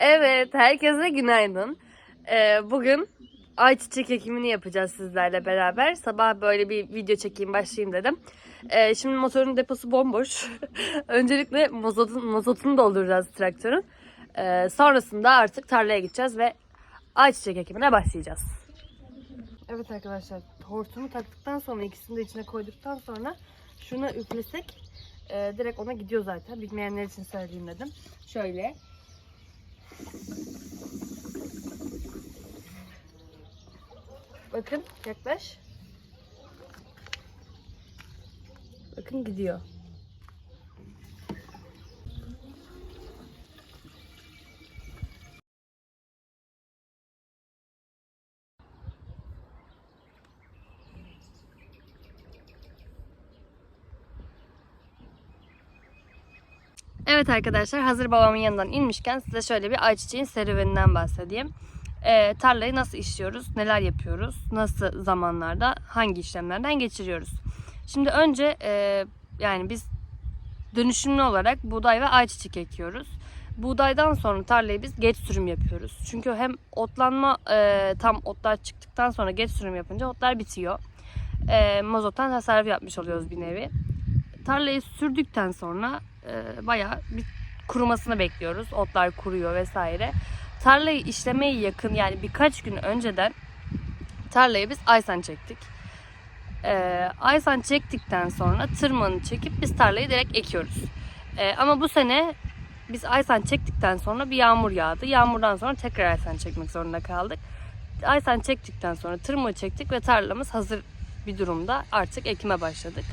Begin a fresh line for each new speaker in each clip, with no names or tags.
Evet, herkese günaydın. Ee, bugün ayçiçek ekimini yapacağız sizlerle beraber. Sabah böyle bir video çekeyim, başlayayım dedim. Ee, şimdi motorun deposu bomboş. Öncelikle mazotun, mazotunu dolduracağız traktörün. Ee, sonrasında artık tarlaya gideceğiz ve ayçiçek ekimine başlayacağız. Evet arkadaşlar, hortumu taktıktan sonra ikisini de içine koyduktan sonra şuna üflesek e, direkt ona gidiyor zaten. Bilmeyenler için söyleyeyim dedim. Şöyle. Bakın yaklaş. Bakın gidiyor. Evet arkadaşlar hazır babamın yanından inmişken size şöyle bir ayçiçeğin serüveninden bahsedeyim. Ee, tarlayı nasıl işliyoruz, neler yapıyoruz, nasıl zamanlarda hangi işlemlerden geçiriyoruz. Şimdi önce e, yani biz dönüşümlü olarak buğday ve ayçiçek ekiyoruz. Buğdaydan sonra tarlayı biz geç sürüm yapıyoruz. Çünkü hem otlanma e, tam otlar çıktıktan sonra geç sürüm yapınca otlar bitiyor. E, mazottan tasarruf yapmış oluyoruz bir nevi. Tarlayı sürdükten sonra e, bayağı bir kurumasını bekliyoruz. Otlar kuruyor vesaire. Tarlayı işlemeye yakın yani birkaç gün önceden tarlayı biz aysan çektik. E, aysan çektikten sonra tırmanı çekip biz tarlayı direkt ekiyoruz. E, ama bu sene biz aysan çektikten sonra bir yağmur yağdı. Yağmurdan sonra tekrar aysan çekmek zorunda kaldık. Aysan çektikten sonra tırmığı çektik ve tarlamız hazır bir durumda. Artık ekime başladık.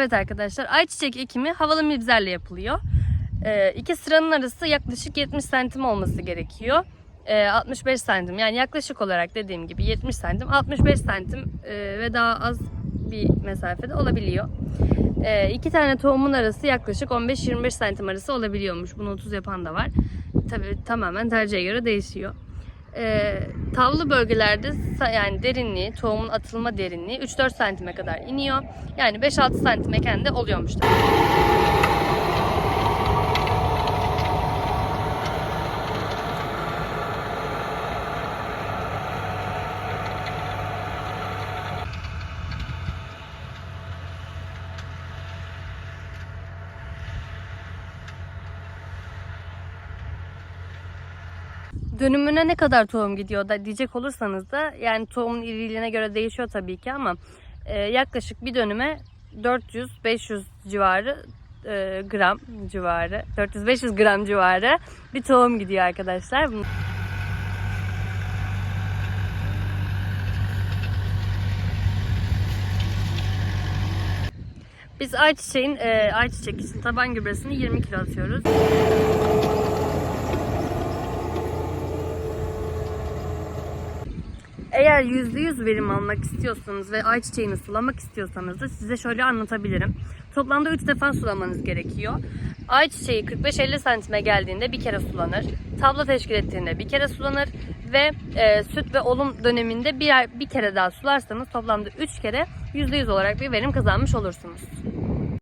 Evet arkadaşlar ayçiçek ekimi havalı mibzerle yapılıyor. Ee, iki sıranın arası yaklaşık 70 santim olması gerekiyor. Ee, 65 santim yani yaklaşık olarak dediğim gibi 70 santim 65 santim e, ve daha az bir mesafede olabiliyor. Ee, iki tane tohumun arası yaklaşık 15-25 santim arası olabiliyormuş. Bunu 30 yapan da var. Tabii tamamen tercihe göre değişiyor. Ee, tavlı bölgelerde yani derinliği, tohumun atılma derinliği 3-4 santime kadar iniyor. Yani 5-6 santim eken de oluyormuş tabii. Dönümüne ne kadar tohum gidiyor da diyecek olursanız da yani tohumun iriliğine göre değişiyor tabii ki ama e, yaklaşık bir dönüme 400-500 civarı e, gram civarı 400-500 gram civarı bir tohum gidiyor arkadaşlar. Biz ayçiçeğin e, ayçiçek için taban gübresini 20 kilo atıyoruz. Eğer %100 verim almak istiyorsanız ve ayçiçeğini sulamak istiyorsanız da size şöyle anlatabilirim. Toplamda 3 defa sulamanız gerekiyor. Ayçiçeği 45-50 santime geldiğinde bir kere sulanır. Tablo teşkil ettiğinde bir kere sulanır. Ve e, süt ve olum döneminde bir, bir kere daha sularsanız toplamda 3 kere %100 olarak bir verim kazanmış olursunuz.